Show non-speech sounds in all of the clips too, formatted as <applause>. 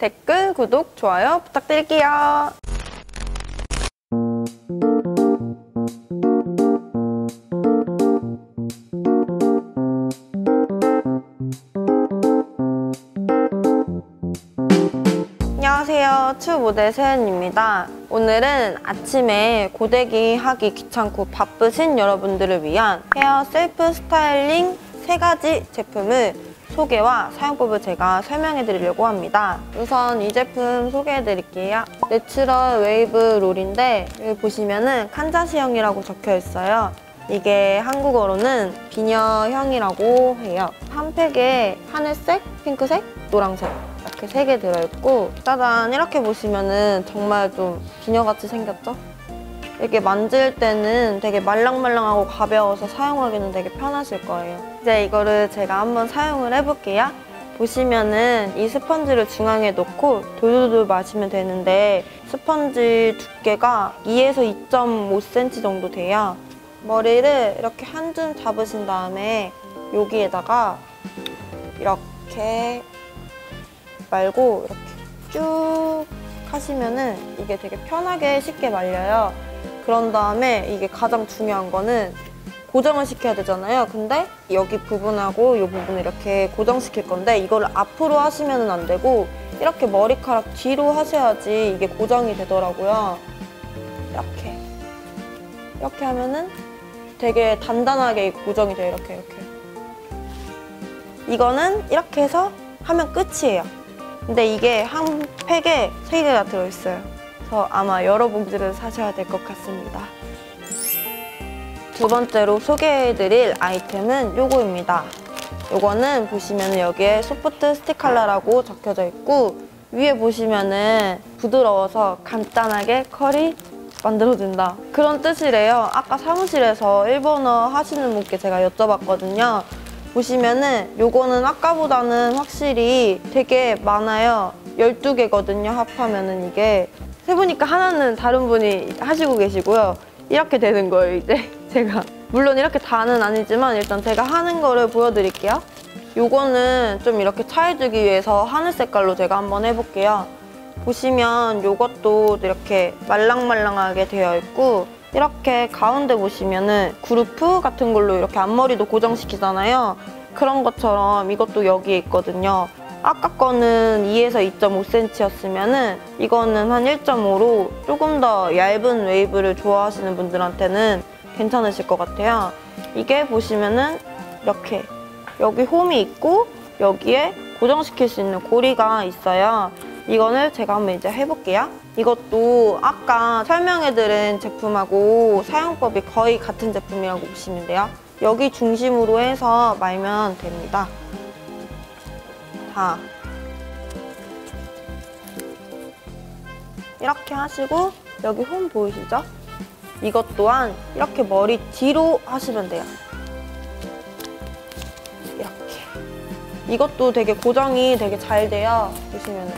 댓글, 구독, 좋아요 부탁드릴게요. 안녕하세요. 추 모델 세연입니다. 오늘은 아침에 고데기 하기 귀찮고 바쁘신 여러분들을 위한 헤어 셀프 스타일링 세 가지 제품을 소개와 사용법을 제가 설명해 드리려고 합니다. 우선 이 제품 소개해 드릴게요. 내추럴 웨이브 롤인데 여기 보시면은 칸자시형이라고 적혀 있어요. 이게 한국어로는 비녀형이라고 해요. 한 팩에 하늘색, 핑크색, 노란색 이렇게 세 개 들어있고 짜잔 이렇게 보시면은 정말 좀 비녀같이 생겼죠? 이렇게 만질 때는 되게 말랑말랑하고 가벼워서 사용하기는 되게 편하실 거예요. 이제 이거를 제가 한번 사용을 해볼게요. 보시면은 이 스펀지를 중앙에 놓고 돌돌돌 마시면 되는데 스펀지 두께가 2에서 2.5cm 정도 돼요. 머리를 이렇게 한 줌 잡으신 다음에 여기에다가 이렇게 말고 이렇게 쭉 하시면은 이게 되게 편하게 쉽게 말려요. 그런 다음에 이게 가장 중요한 거는 고정을 시켜야 되잖아요. 근데 여기 부분하고 이 부분을 이렇게 고정시킬 건데 이거를 앞으로 하시면 안 되고 이렇게 머리카락 뒤로 하셔야지 이게 고정이 되더라고요. 이렇게 이렇게 하면은 되게 단단하게 고정이 돼요. 이렇게 이렇게 이거는 이렇게 해서 하면 끝이에요. 근데 이게 한 팩에 세 개가 들어있어요. 그래서 아마 여러 봉지를 사셔야 될 것 같습니다. 두 번째로 소개해드릴 아이템은 요거입니다. 요거는 보시면 여기에 소프트 스틱 컬러라고 적혀져 있고 위에 보시면은 부드러워서 간단하게 컬이 만들어진다. 그런 뜻이래요. 아까 사무실에서 일본어 하시는 분께 제가 여쭤봤거든요. 보시면은 요거는 아까보다는 확실히 되게 많아요. 12개거든요, 합하면은 이게. 세보니까 하나는 다른 분이 하시고 계시고요. 이렇게 되는 거예요, 이제 <laughs> 제가. 물론 이렇게 다는 아니지만 일단 제가 하는 거를 보여드릴게요. 요거는 좀 이렇게 차해주기 위해서 하늘 색깔로 제가 한번 해볼게요. 보시면 요것도 이렇게 말랑말랑하게 되어 있고 이렇게 가운데 보시면은 그루프 같은 걸로 이렇게 앞머리도 고정시키잖아요. 그런 것처럼 이것도 여기에 있거든요. 아까 거는 2에서 2.5cm였으면은 이거는 한 1.5로 조금 더 얇은 웨이브를 좋아하시는 분들한테는 괜찮으실 것 같아요. 이게 보시면은 이렇게 여기 홈이 있고 여기에 고정시킬 수 있는 고리가 있어요. 이거를 제가 한번 이제 해볼게요. 이것도 아까 설명해드린 제품하고 사용법이 거의 같은 제품이라고 보시면 돼요. 여기 중심으로 해서 말면 됩니다. 자, 이렇게 하시고 여기 홈 보이시죠? 이것 또한 이렇게 머리 뒤로 하시면 돼요. 이렇게. 이것도 되게 고정이 되게 잘 돼요. 보시면은.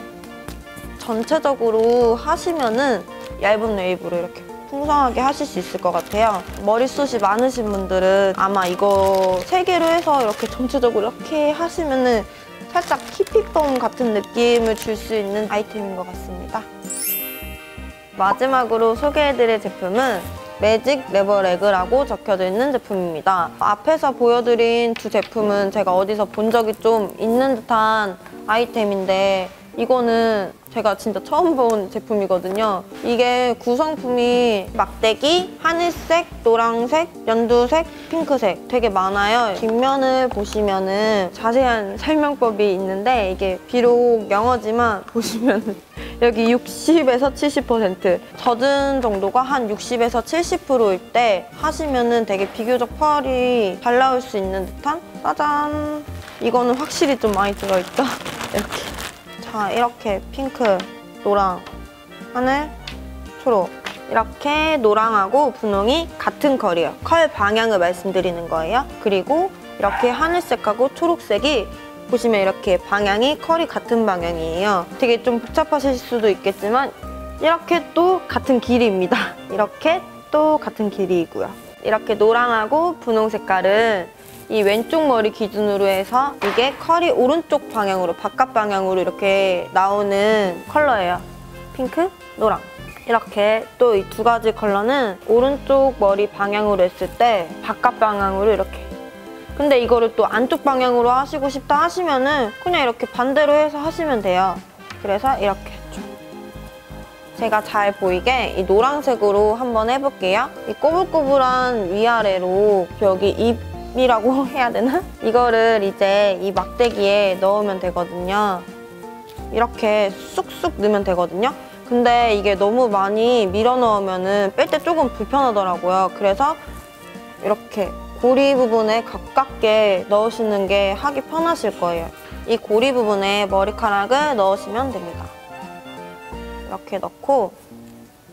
전체적으로 하시면은 얇은 웨이브로 이렇게 풍성하게 하실 수 있을 것 같아요. 머리숱이 많으신 분들은 아마 이거 세 개로 해서 이렇게 전체적으로 이렇게 하시면은 살짝 히피폼 같은 느낌을 줄 수 있는 아이템인 것 같습니다. 마지막으로 소개해드릴 제품은 매직 레버레그라고 적혀져 있는 제품입니다. 앞에서 보여드린 두 제품은 제가 어디서 본 적이 좀 있는 듯한 아이템인데 이거는 제가 진짜 처음 본 제품이거든요. 이게 구성품이 막대기, 하늘색, 노란색, 연두색, 핑크색 되게 많아요. 뒷면을 보시면 은 자세한 설명법이 있는데 이게 비록 영어지만 보시면 은 <laughs> 여기 60에서 70% 젖은 정도가 한 60에서 70%일 때 하시면 은 되게 비교적 펄이 잘 나올 수 있는 듯한 짜잔 이거는 확실히 좀 많이 들어있다 <laughs> 이렇게 자 이렇게 핑크, 노랑, 하늘, 초록 이렇게 노랑하고 분홍이 같은 컬이에요. 컬 방향을 말씀드리는 거예요. 그리고 이렇게 하늘색하고 초록색이 보시면 이렇게 방향이 컬이 같은 방향이에요. 되게 좀 복잡하실 수도 있겠지만 이렇게 또 같은 길이입니다. <laughs> 이렇게 또 같은 길이이고요. 이렇게 노랑하고 분홍 색깔은 이 왼쪽 머리 기준으로 해서 이게 컬이 오른쪽 방향으로 바깥 방향으로 이렇게 나오는 컬러예요. 핑크, 노랑. 이렇게 또 이 두 가지 컬러는 오른쪽 머리 방향으로 했을 때 바깥 방향으로 이렇게. 근데 이거를 또 안쪽 방향으로 하시고 싶다 하시면은 그냥 이렇게 반대로 해서 하시면 돼요. 그래서 이렇게 했죠. 제가 잘 보이게 이 노란색으로 한번 해볼게요. 이 꼬불꼬불한 위아래로 여기 입 이라고 <laughs> 해야 되나? 이거를 이제 이 막대기에 넣으면 되거든요. 이렇게 쑥쑥 넣으면 되거든요. 근데 이게 너무 많이 밀어 넣으면은 뺄때 조금 불편하더라고요. 그래서 이렇게 고리 부분에 가깝게 넣으시는 게 하기 편하실 거예요. 이 고리 부분에 머리카락을 넣으시면 됩니다. 이렇게 넣고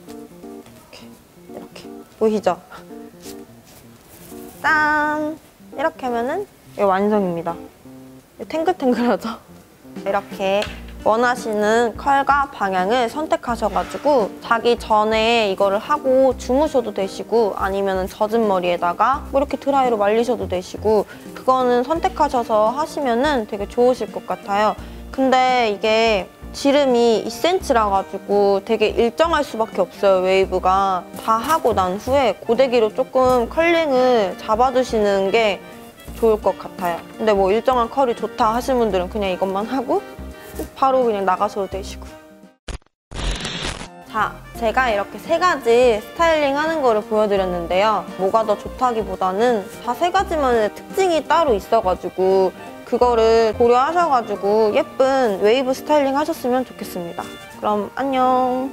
이렇게 이렇게 보이죠? <laughs> 짠! 이렇게 하면은 이게 완성입니다. 탱글탱글하죠? 이렇게 원하시는 컬과 방향을 선택하셔가지고 자기 전에 이거를 하고 주무셔도 되시고 아니면 젖은 머리에다가 뭐 이렇게 드라이로 말리셔도 되시고 그거는 선택하셔서 하시면 은 되게 좋으실 것 같아요. 근데 이게 지름이 2cm라 가지고 되게 일정할 수밖에 없어요 웨이브가. 다 하고 난 후에 고데기로 조금 컬링을 잡아주시는 게 좋을 것 같아요. 근데 뭐 일정한 컬이 좋다 하시는 분들은 그냥 이것만 하고 바로 그냥 나가셔도 되시고. 자, 제가 이렇게 세 가지 스타일링 하는 거를 보여드렸는데요. 뭐가 더 좋다기보다는 다 세 가지만의 특징이 따로 있어가지고 그거를 고려하셔가지고 예쁜 웨이브 스타일링 하셨으면 좋겠습니다. 그럼 안녕.